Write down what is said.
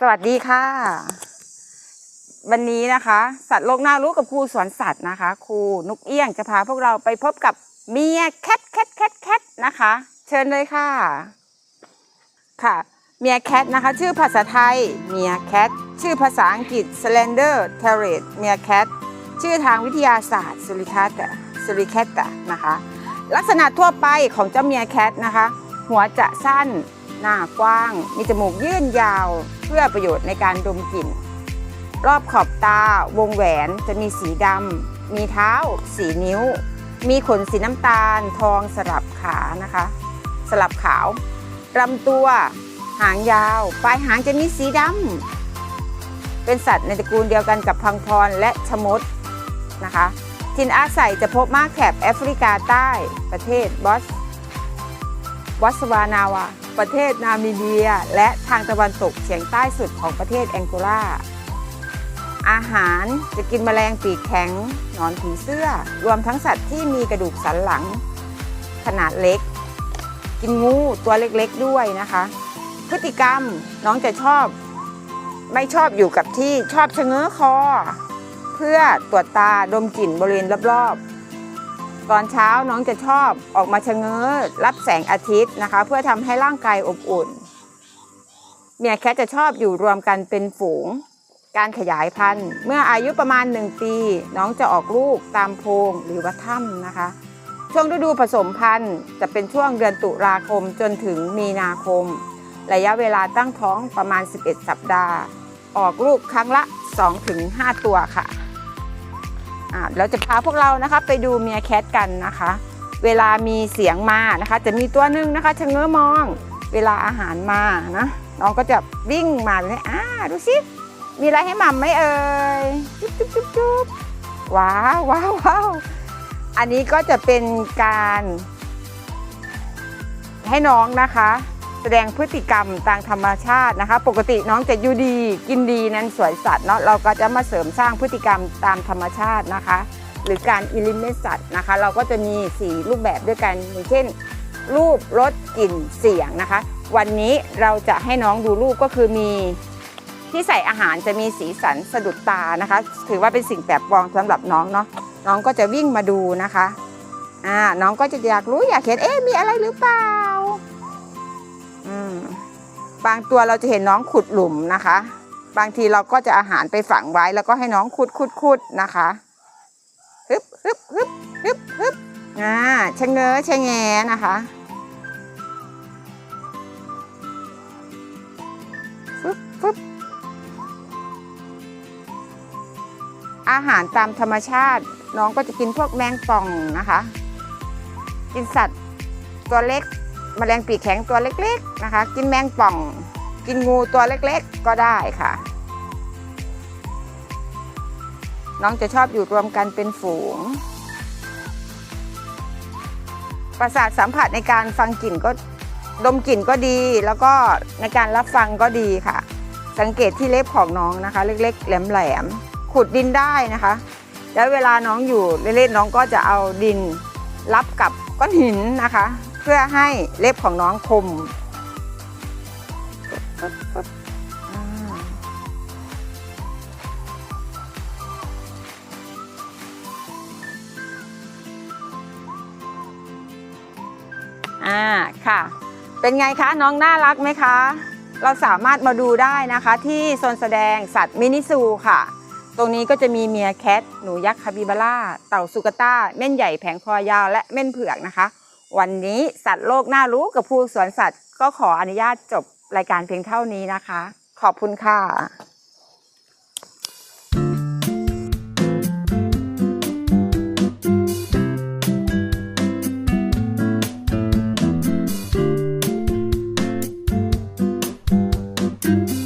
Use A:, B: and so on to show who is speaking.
A: สวัสดีค่ะ วันนี้นะคะ สัตว์โลกน่ารู้กับครูสวนสัตว์นะคะครูนุกเอี้ยงจะพาพวกเราไปพบกับเมียแคทแคทแคทแคทนะคะ เชิญเลยค่ะ ค่ะเมียแคทนะคะ ชื่อภาษาไทยเมียแคทชื่อภาษาอังกฤษ slender terrier เมียแคทชื่อทางวิทยาศาสตร์สุริคัตสุริแคตนะคะ ลักษณะทั่วไปของเจ้าเมียแคทนะคะ หัวจะสั้น หน้ากว้าง มีจมูกยื่นยาว เพื่อประโยชน์ในการดมกลิ่น รอบขอบตาวงแหวนจะมีสีดำมีเท้า สีนิ้ว มีขนสีน้ำตาล ทองสลับขานะคะ สลับขาวลำตัว หางยาว ปลายหางจะมีสีดำเป็นสัตว์ในตระกูลเดียวกันกับพังพรและชมดนะคะถิ่นอาศัยจะพบมากแถบแอฟริกาใต้ประเทศบอสวัสวานาวา ประเทศนามิเบีย และทางตะวันตกเฉียงใต้สุดของประเทศแองโกลา อาหารจะกินแมลงปีกแข็ง หนอนผีเสื้อ รวมทั้งสัตว์ที่มีกระดูกสันหลัง ขนาดเล็ก กินงูตัวเล็กๆด้วยนะคะ พฤติกรรมน้องจะชอบ ไม่ชอบอยู่กับที่ชอบชะเง้อคอ เพื่อตรวจตาดมกลิ่นบริเวณรอบๆ ตอนเช้าน้องจะชอบออกมาชะเง้อรับแสงอาทิตย์นะคะ เพื่อทำให้ร่างกายอบอุ่น เมียแคทจะชอบอยู่รวมกันเป็นฝูง การขยายพันธุ์ เมื่ออายุประมาณ 1 ปี น้องจะออกลูกตามโพรงหรือว่าถ้ำนะคะ ช่วงฤดูผสมพันธุ์จะเป็นช่วงเดือนตุลาคมจนถึงมีนาคม ระยะเวลาตั้งท้องประมาณ 11 สัปดาห์ ออกลูกครั้งละ 2-5 ตัวค่ะ เราจะพาพวกเรานะคะไปดูเมียแคทกันนะคะ เวลามีเสียงมานะคะ จะมีตัวหนึ่งนะคะชะเง้อมอง เวลาอาหารมานะน้องก็จะวิ่งมาเลยอ่าดูสิมีอะไรให้หม่ำไหมเอ่ยจุ๊บจุ๊บจุ๊บจุ๊บว้าวว้าวว้าวอันนี้ก็จะเป็นการให้น้องนะคะ แสดงพฤติกรรมตามธรรมชาตินะคะ ปกติน้องจะอยู่ดีกินดีนั้นสวยสัตว์เนาะเราก็จะมาเสริมสร้างพฤติกรรมตามธรรมชาตินะคะ หรือการอิลิเมตสัตว์นะคะ เราก็จะมีสีรูปแบบด้วยกันอย่างเช่น รูปรสกลิ่นเสียงนะคะ วันนี้เราจะให้น้องดูรูปก็คือมีที่ใส่อาหารจะมีสีสันสะดุดตานะคะ ถือว่าเป็นสิ่งแปลกปลอมสำหรับน้องเนาะน้องก็จะวิ่งมาดูนะคะอ่าน้องก็จะอยากรู้อยากเห็นเอ๊ะมีอะไรหรือเปล่า บางตัวเราจะเห็นน้องขุดหลุมนะคะ บางทีเราก็จะอาหารไปฝังไว้แล้วก็ให้น้องขุดขุดขุดนะคะฮึบฮึบฮึบฮึบฮึบอ่าชะเง้อชะแงนะคะฟึบฟึบอาหารตามธรรมชาติ น้องก็จะกินพวกแมงป่องนะคะ กินสัตว์ตัวเล็ก แมลงปีกแข็งตัวเล็กๆนะคะ กินแมงป่อง กินงูตัวเล็กๆ ก็ได้ค่ะ น้องจะชอบอยู่รวมกันเป็นฝูง ประสาทสัมผัสในการฟังกลิ่นก็ดมกลิ่นก็ดี แล้วก็ในการรับฟังก็ดีค่ะ สังเกตที่เล็บของน้องนะคะ เล็กๆ แหลมๆ ขุดดินได้นะคะ แล้วเวลาน้องอยู่เล่นๆน้องก็จะเอาดินรับกับก้อนหินนะคะ เพื่อให้เล็บของน้องคม อ่าค่ะ เป็นไงคะน้องน่ารักไหมคะ เราสามารถมาดูได้นะคะ ที่โซนแสดงสัตว์มินิซูค่ะตรงนี้ก็จะมีเมียแคท หนูยักษ์คาบิบาร่า เต่าสุกต้า เม่นใหญ่แผงคอยาว และเม่นเผือกนะคะ วันนี้สัตว์โลกน่ารู้กับผู้สวนสัตว์ ก็ขออนุญาตจบรายการเพียงเท่านี้นะคะ ขอบคุณค่ะ